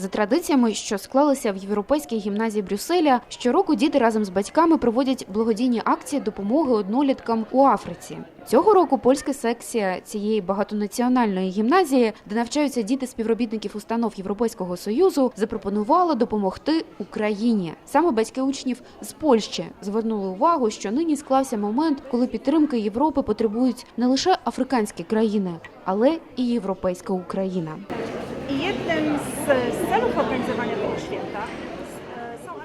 За традиціями, що склалися в європейській гімназії Брюсселя, щороку діти разом з батьками проводять благодійні акції допомоги одноліткам у Африці. Цього року польська секція цієї багатонаціональної гімназії, де навчаються діти співробітників установ Європейського союзу, запропонувала допомогти Україні. Саме батьки учнів з Польщі звернули увагу, що нині склався момент, коли підтримки Європи потребують не лише африканські країни, але і європейська Україна. I jednym z celów organizowania tego święta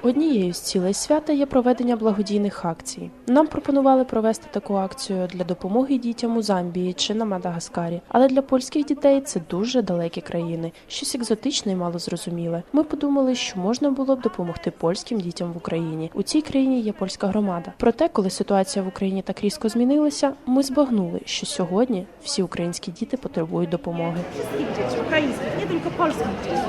Однією з цілей свята є проведення благодійних акцій. Нам пропонували провести таку акцію для допомоги дітям у Замбії чи на Мадагаскарі. Але для польських дітей це дуже далекі країни, щось екзотичне і мало зрозуміле. Ми подумали, що можна було б допомогти польським дітям в Україні. У цій країні є польська громада. Проте, коли ситуація в Україні так різко змінилася, ми збагнули, що сьогодні всі українські діти потребують допомоги. nie tylko polskich dzieci.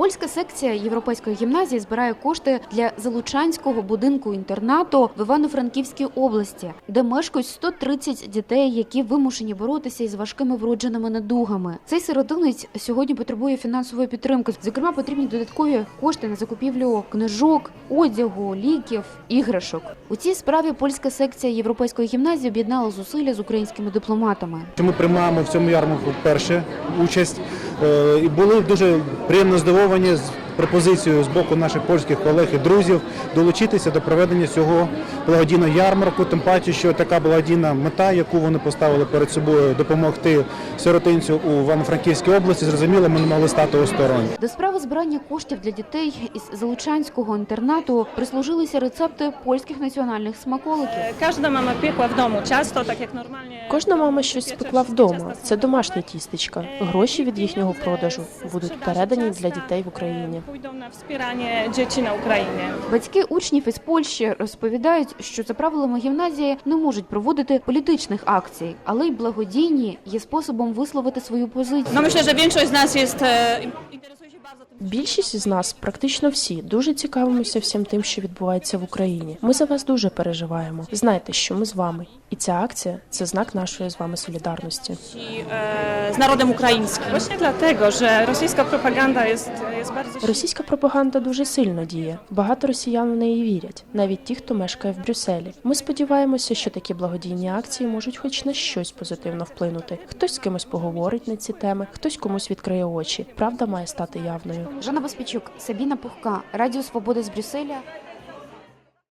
Польська секція європейської гімназії збирає кошти для Залучанського будинку інтернату в Івано-Франківській області, де мешкають 130 дітей, які вимушені боротися із важкими вродженими недугами. Цей сиротинець сьогодні потребує фінансової підтримки. Зокрема, потрібні додаткові кошти на закупівлю книжок, одягу, ліків, іграшок. У цій справі польська секція європейської гімназії об'єднала зусилля з українськими дипломатами. Ми приймаємо в цьому ярмарку вперше участь е, і були дуже приємно здивовані з пропозицією з боку наших польських колег і друзів долучитися до проведення цього благодійного ярмарку. Тим паче, що така благодійна мета, яку вони поставили перед собою допомогти сиротинцю у Івано-Франківській області, зрозуміло, ми не могли стати осторонь. До справи збирання коштів для дітей із Залучанського інтернату прислужилися рецепти польських національних смаколиків. Każda mama piekła w domu ciasto, tak jak normalnie. Кожна мама щось спекла вдома. Це домашнє тістечка. Гроші від їхнього продажу будуть передані для дітей в Україні. Pójdą na wspieranie dzieci na Ukrainie. Батьки учнів із Польщі розповідають, що за правилами гімназії не можуть проводити політичних акцій, але й благодійні є способом висловити свою позицію. No myślę, że większość z nas jest, e, in- interesuje się bardzo tym. Більшість із нас, практично всі, дуже цікавимося всім тим, що відбувається в Україні. Ми за вас дуже переживаємо. Знайте, що ми з вами, і ця акція це знак нашої з вами солідарності. E, z narodem ukraińskim. Właśnie dlatego, że rosyjska propaganda jest, jest bardzo. Російська пропаганда дуже сильно діє. Багато росіян в неї вірять, навіть ті, хто мешкає в Брюсселі. Ми сподіваємося, що такі благодійні акції можуть хоч на щось позитивно вплинути. Хтось з кимось поговорить на ці теми, хтось комусь відкриє очі. Правда має стати явною. Жанна Боспічук, Сабіна Пухка, Радіо Свобода з Брюсселя,